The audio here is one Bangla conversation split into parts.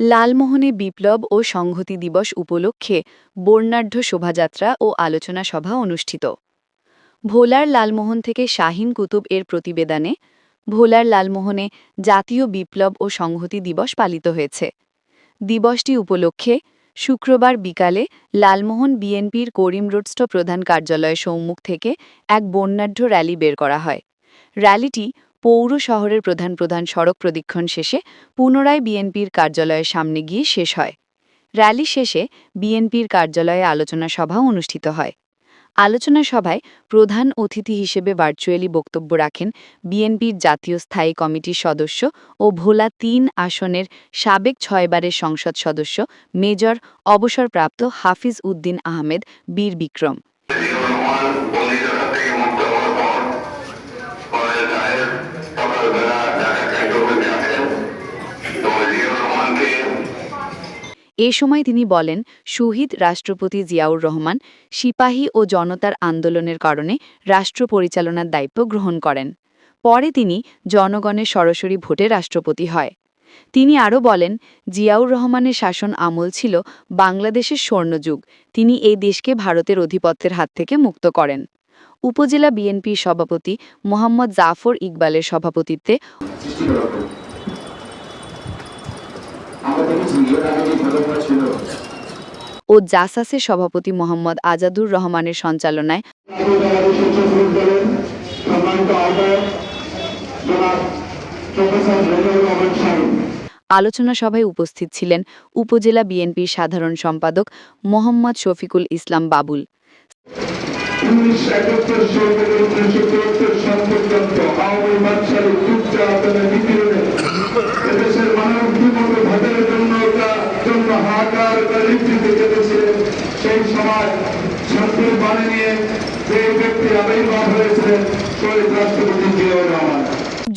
লালমোহনে বিপ্লব ও সংহতি দিবস উপলক্ষে বর্ণাঢ্য শোভাযাত্রা ও আলোচনা সভা অনুষ্ঠিত। ভোলার লালমোহন থেকে শাহিন কুতুব এর প্রতিবেদনে ভোলার লালমোহনে জাতীয় বিপ্লব ও সংহতি দিবস পালিত হয়েছে। দিবসটি উপলক্ষে শুক্রবার বিকালে লালমোহন বিএনপির করিম রোডস্থ প্রধান কার্যালয় সম্মুখ থেকে এক বর্ণাঢ্য র্যালি বের করা হয়। র্যালিটি পৌর শহরের প্রধান প্রধান সড়ক প্রদীক্ষণ শেষে পুনরায় বিএনপির কার্যালয়ের সামনে গিয়ে শেষ হয়। র্যালি শেষে বিএনপির কার্যালয়ে আলোচনা সভা অনুষ্ঠিত হয়। আলোচনা সভায় প্রধান অতিথি হিসেবে ভার্চুয়ালি বক্তব্য রাখেন বিএনপির জাতীয় স্থায়ী কমিটির সদস্য ও ভোলা তিন আসনের সাবেক ছয়বারের সংসদ সদস্য মেজর অবসরপ্রাপ্ত হাফিজ উদ্দিন আহমেদ বীর বিক্রম। এ সময় তিনি বলেন, শহীদ রাষ্ট্রপতি জিয়াউর রহমান সিপাহী ও জনতার আন্দোলনের কারণে রাষ্ট্র পরিচালনার দায়িত্ব গ্রহণ করেন। পরে তিনি জনগণের সরাসরি ভোটে রাষ্ট্রপতি হয়। তিনি আরও বলেন, জিয়াউর রহমানের শাসন আমল ছিল বাংলাদেশের স্বর্ণযুগ। তিনি এই দেশকে ভারতের অধিপত্যের হাত থেকে মুক্ত করেন। উপজেলা বিএনপির সভাপতি মোহাম্মদ জাফর ইকবালের সভাপতিত্বে। আমরা দেখেছি এর আগে যে ঘটনা ছিল। ও জাসাসের সভাপতি মোহাম্মদ আজাদুর রহমানের সঞ্চালনায় আলোচনা সভায় উপস্থিত ছিলেন উপজেলা বিএনপির সাধারণ সম্পাদক মোহাম্মদ শফিকুল ইসলাম বাবুল। সাল পর্যন্ত সেই সময় শান্তির বাণী নিয়ে যে ব্যক্তি আবির্ভাব হয়েছিলেন শহীদ রাষ্ট্রপতি জিয়াউর রহমান।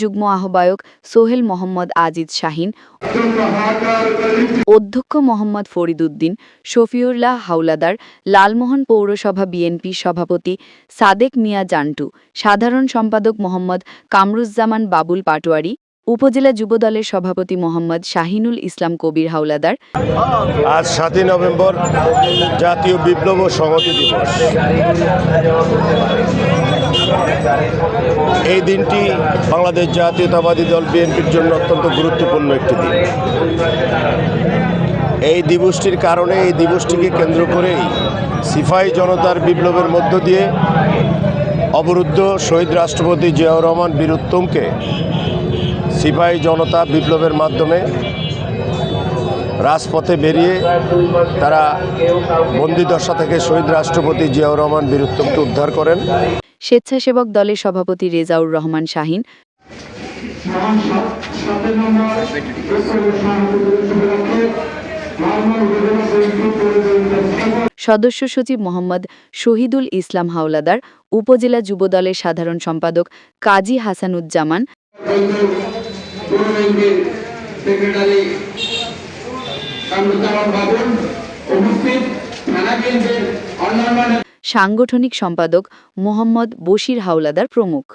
যুগ্ম আহ্বায়ক সোহেল মোহাম্মদ আজিজ শাহিন অধ্যক্ষ মোহাম্মদ ফরিদুদ্দিন শফিউল্লাহ হাওলাদার লালমোহন পৌরসভা বিএনপি সভাপতি সাদেক মিয়া জান্টু সাধারণ সম্পাদক মোহাম্মদ কামরুজ্জামান বাবুল পাটোয়ারি উপজেলা যুবদলের সভাপতি মোহাম্মদ শাহিনুল ইসলাম কবির হাওলাদার। আজ সাতই নভেম্বর জাতীয় বিপ্লব ও সংহতি দিবস। এই দিনটি বাংলাদেশ জাতীয়তাবাদী দল বিএনপির জন্য অত্যন্ত গুরুত্বপূর্ণ একটি দিন। এই দিবসটির কারণে এই দিবসটিকে কেন্দ্র করেই সিফাই জনতার বিপ্লবের মধ্য দিয়ে অবরুদ্ধ শহীদ রাষ্ট্রপতি জিয়াউর রহমান বীর উত্তমকে সিপাহী জনতা বিপ্লবের মাধ্যমে রাজপথে বেরিয়ে তারা বন্দিদশা থেকে শহীদ রাষ্ট্রপতি জিয়াউর রহমান বীর উত্তমকে উদ্ধার করেন। স্বেচ্ছাসেবক দলের সভাপতি রেজাউর রহমান শাহিন। সদস্য সচিব মোহাম্মদ শহীদুল ইসলাম হাওলাদার, উপজেলা যুবদলের সাধারণ সম্পাদক কাজী হাসানুজ্জামান। সাংগঠনিক সম্পাদক মোহাম্মদ বশির হাওলাদার প্রমুখ।